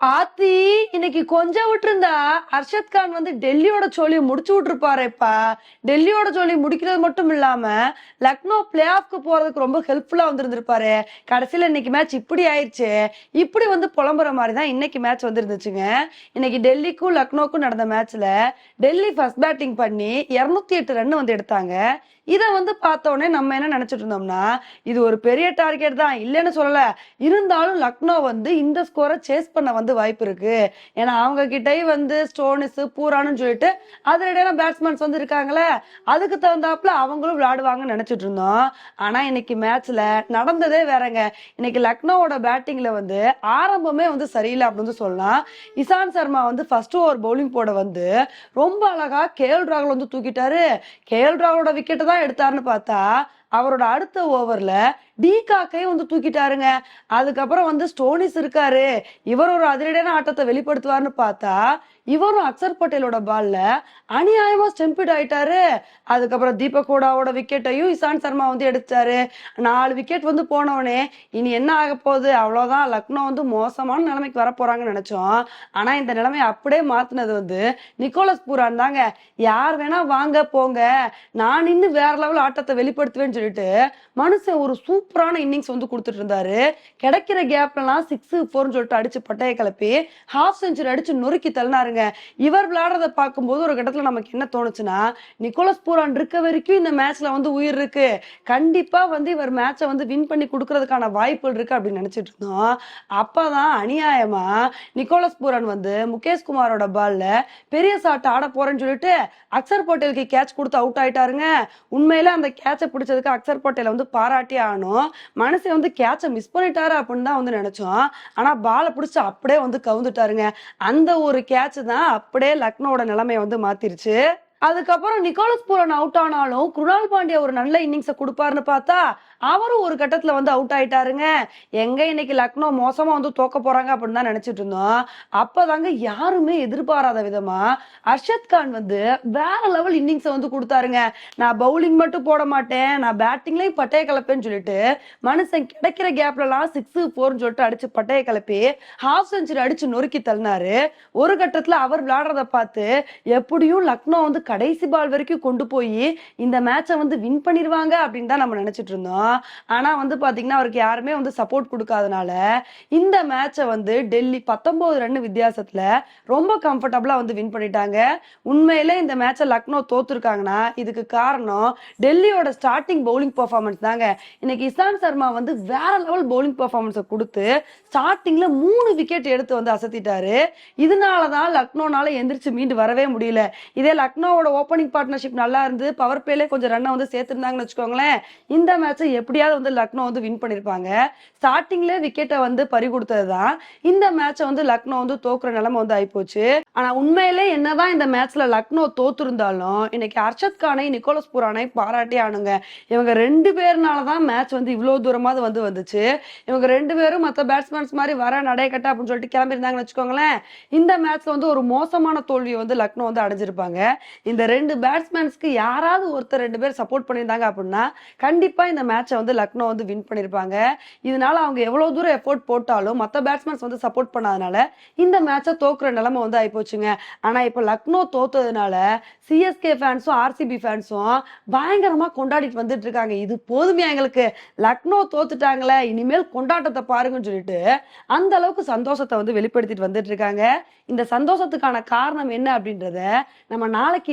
ஆத்தி இன்னைக்கு கொஞ்சம் விட்டுருந்தா அர்ஷத் கான் வந்து டெல்லியோட சோழியை முடிச்சு விட்டுருப்பாருப்பா. டெல்லியோட சோழியை முடிக்கிறது மட்டும் இல்லாம லக்னோ பிளே ஆஃப்க்கு போறதுக்கு ரொம்ப ஹெல்ப்ஃபுல்லா வந்திருந்திருப்பாரு. கடைசியில இன்னைக்கு மேட்ச் இப்படி ஆயிடுச்சு இப்படி வந்து புலம்புற மாதிரி தான் இன்னைக்கு மேட்ச் வந்துருந்துச்சுங்க. இன்னைக்கு டெல்லிக்கும் லக்னோக்கும் நடந்த மேட்ச்ல டெல்லி ஃபர்ஸ்ட் பேட்டிங் பண்ணி இரநூத்தி எட்டு ரன் வந்து எடுத்தாங்க. இதை வந்து பார்த்தோன்னே நம்ம என்ன நினைச்சிட்டு இருந்தோம்னா இது ஒரு பெரிய டார்கெட் தான். இல்லைன்னு சொல்லல. இருந்தாலும் லக்னோ வந்து இந்த ஸ்கோரை சேஸ் பண்ண வந்து வாய்ப்பு இருக்கு. ஏன்னா அவங்க கிட்டேயும் வந்து ஸ்டோனிஸ் பூரான்னு சொல்லிட்டு அதிரடியான பேட்ஸ்மேன்ஸ் வந்து இருக்காங்களே. அதுக்கு தகுந்தாப்புல அவங்களும் விளையாடுவாங்கன்னு நினைச்சிட்டு இருந்தோம் ஆனா இன்னைக்கு மேட்ச்ல நடந்ததே வேறங்க. இன்னைக்கு லக்னோவோட பேட்டிங்ல வந்து ஆரம்பமே வந்து சரியில்லை அப்படின்னு சொல்லலாம். இசான் சர்மா வந்து ஃபர்ஸ்ட் ஓவர் பவுலிங் போட வந்து ரொம்ப அழகா கேஎல் ராகுல் வந்து தூக்கிட்டாரு. கேஎல் ராகுலோட விக்கெட்டை தான் எடுத்தாருன்னு பார்த்தா அவரோட அடுத்த ஓவரில் டி காக்கையும் வந்து தூக்கிட்டாருங்க. அதுக்கப்புறம் வந்து ஸ்டோனிஸ் இருக்காரு. இவர் ஒரு அதிரடியான ஆட்டத்தை வெளிப்படுத்துவார்னு பார்த்தா இவரும் அக்சர் பட்டேலோட பால்ல அநியாயமா ஸ்டெம்பிட் ஆயிட்டாரு. அதுக்கப்புறம் தீபக் ஹூடாவோட விக்கெட்டையும் இசான் சர்மா வந்து எடுத்தாரு. நாலு விக்கெட் வந்து போனவனே இனி என்ன ஆக போகுது? அவ்வளவுதான் லக்னோ வந்து மோசமான நிலைமைக்கு வரப்போறாங்கன்னு நினைச்சோம். ஆனா இந்த நிலைமை அப்படியே மாத்தினது வந்து நிக்கோலஸ் பூரான் தாங்க. யார் வேணா வாங்க போங்க. நான் இன்னும் வேற லெவல் ஆட்டத்தை சொல்லிட்டு மனுஷன் ஒரு சூப்பரான இன்னிங்ஸ் வந்து கொடுத்துட்டு இருந்தாரு. கிடைக்கிற கேப்லலாம் சிக்ஸ் ஃபோர்னு சொல்லிட்டு அடிச்சு பட்டைய கிளப்பி ஹாஃப் செஞ்சுரி அடிச்சு நொறுக்கி தள்ளினாருங்க. இவர் விளையாடுறத பார்க்கும்போது ஒரு கட்டத்தில் நமக்கு என்ன தோணுச்சுன்னா நிக்கோலஸ் பூரான் இருக்க வரைக்கும் இந்த மேட்ச்ல வந்து உயிர் இருக்கு. கண்டிப்பா வந்து இவர் மேட்சை வந்து வின் பண்ணி கொடுக்கறதுக்கான வாய்ப்புகள் இருக்கு அப்படின்னு நினைச்சிட்டு இருந்தோம். அப்பதான் அநியாயமா நிக்கோலஸ் பூரான் வந்து முகேஷ் குமாரோட பால்ல பெரிய சாட்டை ஆட போறேன்னு சொல்லிட்டு அக்சர் பட்டேலுக்கு கேட்ச் கொடுத்து அவுட் ஆயிட்டாருங்க. உண்மையில அந்த கேட்சை பிடிச்சதுக்கு அக்சர் பட்டேலை வந்து பாராட்டி ஆகணும் மனசை வந்து கேட்சை மிஸ் பண்ணிட்டாரு அப்படின்னு தான் வந்து நினைச்சோம். ஆனா பாலை பிடிச்சி அப்படியே வந்து கவுந்துட்டாருங்க. அந்த ஒரு கேட்ச் தான் அப்படியே லக்னோட நிலைமையை வந்து மாத்திருச்சு. அதுக்கப்புறம் நிக்கோலஸ் பூரன் அவுட் ஆனாலும் குருணால் பாண்டியா ஒரு நல்ல இன்னிங்ஸை கொடுப்பாருன்னு பார்த்தா அவரும் ஒரு கட்டத்துல வந்து அவுட் ஆயிட்டாருங்க. எங்க இன்னைக்கு லக்னோ மோசமா வந்து தோக்க போறாங்க அப்படின்னு தான் நினைச்சிட்டு இருந்தோம். அப்பதாங்க யாருமே எதிர்பாராத விதமா அர்ஷத் கான் வந்து வேற லெவல் இன்னிங்ஸை வந்து கொடுத்தாருங்க. நான் பவுலிங் மட்டும் போட மாட்டேன் நான் பேட்டிங்லயும் பட்டைய கலப்பேன்னு சொல்லிட்டு மனுஷன் கிடைக்கிற கேப்லலாம் சிக்ஸ் ஃபோர்னு சொல்லிட்டு அடிச்சு பட்டைய கலப்பி ஹாஃப் செஞ்சுரி அடிச்சு நொறுக்கி தள்ளினாரு. ஒரு கட்டத்துல அவர் விளையாடுறத பார்த்து எப்படியும் லக்னோ வந்து கடைசி பால் வரைக்கும் கொண்டு போய் இந்த மேட்சை வந்து வின் பண்ணிடுவாங்க அப்படின்னு தான் நம்ம நினச்சிட்டு இருந்தோம். ஆனால் வந்து பார்த்தீங்கன்னா அவருக்கு யாருமே வந்து சப்போர்ட் கொடுக்காதனால இந்த மேட்சை வந்து டெல்லி பத்தொன்பது ரன் வித்தியாசத்தில் ரொம்ப கம்ஃபர்டபுளாக வந்து வின் பண்ணிட்டாங்க. உண்மையிலே இந்த மேட்சை லக்னோ தோத்துருக்காங்கன்னா இதுக்கு காரணம் டெல்லியோட ஸ்டார்டிங் பவுலிங் பர்ஃபார்மன்ஸ் தாங்க. இன்னைக்கு இசான் சர்மா வந்து வேற லெவல் பவுலிங் பர்ஃபார்மன்ஸை கொடுத்து ஸ்டார்டிங்ல மூணு விக்கெட் எடுத்து வந்து அசத்திட்டாரு. இதனாலதான் லக்னோனால எந்திரிச்சு மீண்டு வரவே முடியல. இதே லக்னோ லக்னோவோட ஓப்பனிங் பார்ட்னர்ஷிப் நல்லா இருந்து பவர் பிளேலே கொஞ்சம் ரன்னை வந்து சேர்த்துருந்தாங்கன்னு வச்சுக்கோங்களேன். இந்த மேட்சை எப்படியாவது வந்து லக்னோ வந்து வின் பண்ணியிருப்பாங்க ஸ்டார்டிங்ல விக்கெட்டை வந்து பறி கொடுத்தது தான் இந்த மேட்சை வந்து லக்னோ வந்து தோக்குற நிலைமை வந்து ஆயிப்போச்சு. ஆனா உண்மையிலே என்னதான் இந்த மேட்ச்ல லக்னோ தோத்துருந்தாலும் இன்னைக்கு அர்ஷத் கானை நிக்கோலஸ் புரானை பாராட்டி ஆனுங்க. இவங்க ரெண்டு பேர்னால தான் மேட்ச் வந்து இவ்வளவு தூரமாவது வந்து வந்துச்சு. இவங்க ரெண்டு பேரும் மற்ற பேட்ஸ்மேன்ஸ் மாதிரி வர நடையக்கட்ட அப்படின்னு சொல்லிட்டு கிளம்பியிருந்தாங்கன்னு வச்சுக்கோங்களேன். இந்த மேட்ச்ல வந்து ஒரு மோசமான தோல்வியை வந்து லக்னோ வந்து அடைஞ்சிருப்பாங்க. இந்த ரெண்டு பேட்ஸ்மேன்ஸ்க்கு யாராவது ஒருத்தர் ரெண்டு பேர் சப்போர்ட் பண்ணியிருந்தாங்க அப்படின்னா கண்டிப்பாக இந்த மேட்சை வந்து லக்னோ வந்து வின் பண்ணியிருப்பாங்க. இதனால அவங்க எவ்வளோ தூரம் எஃபோர்ட் போட்டாலும் மற்ற பேட்ஸ்மேன்ஸ் வந்து சப்போர்ட் பண்ணாதனால இந்த மேட்சை தோக்குற நிலைமை வந்து ஆகிப்போச்சுங்க ஆனால் இப்போ லக்னோ தோத்ததுனால சிஎஸ்கே ஃபேன்ஸும் ஆர்சிபி ஃபேன்ஸும் பயங்கரமாக கொண்டாடிட்டு வந்துட்டு இருக்காங்க. இது போதுமே எங்களுக்கு. லக்னோ தோத்துட்டாங்களே இனிமேல் கொண்டாட்டத்தை பாருங்கன்னு சொல்லிட்டு அந்த அளவுக்கு சந்தோஷத்தை வந்து வெளிப்படுத்திட்டு வந்துட்டு இருக்காங்க. இந்த சந்தோஷத்துக்கான காரணம் என்ன அப்படின்றத நம்ம நாளைக்கு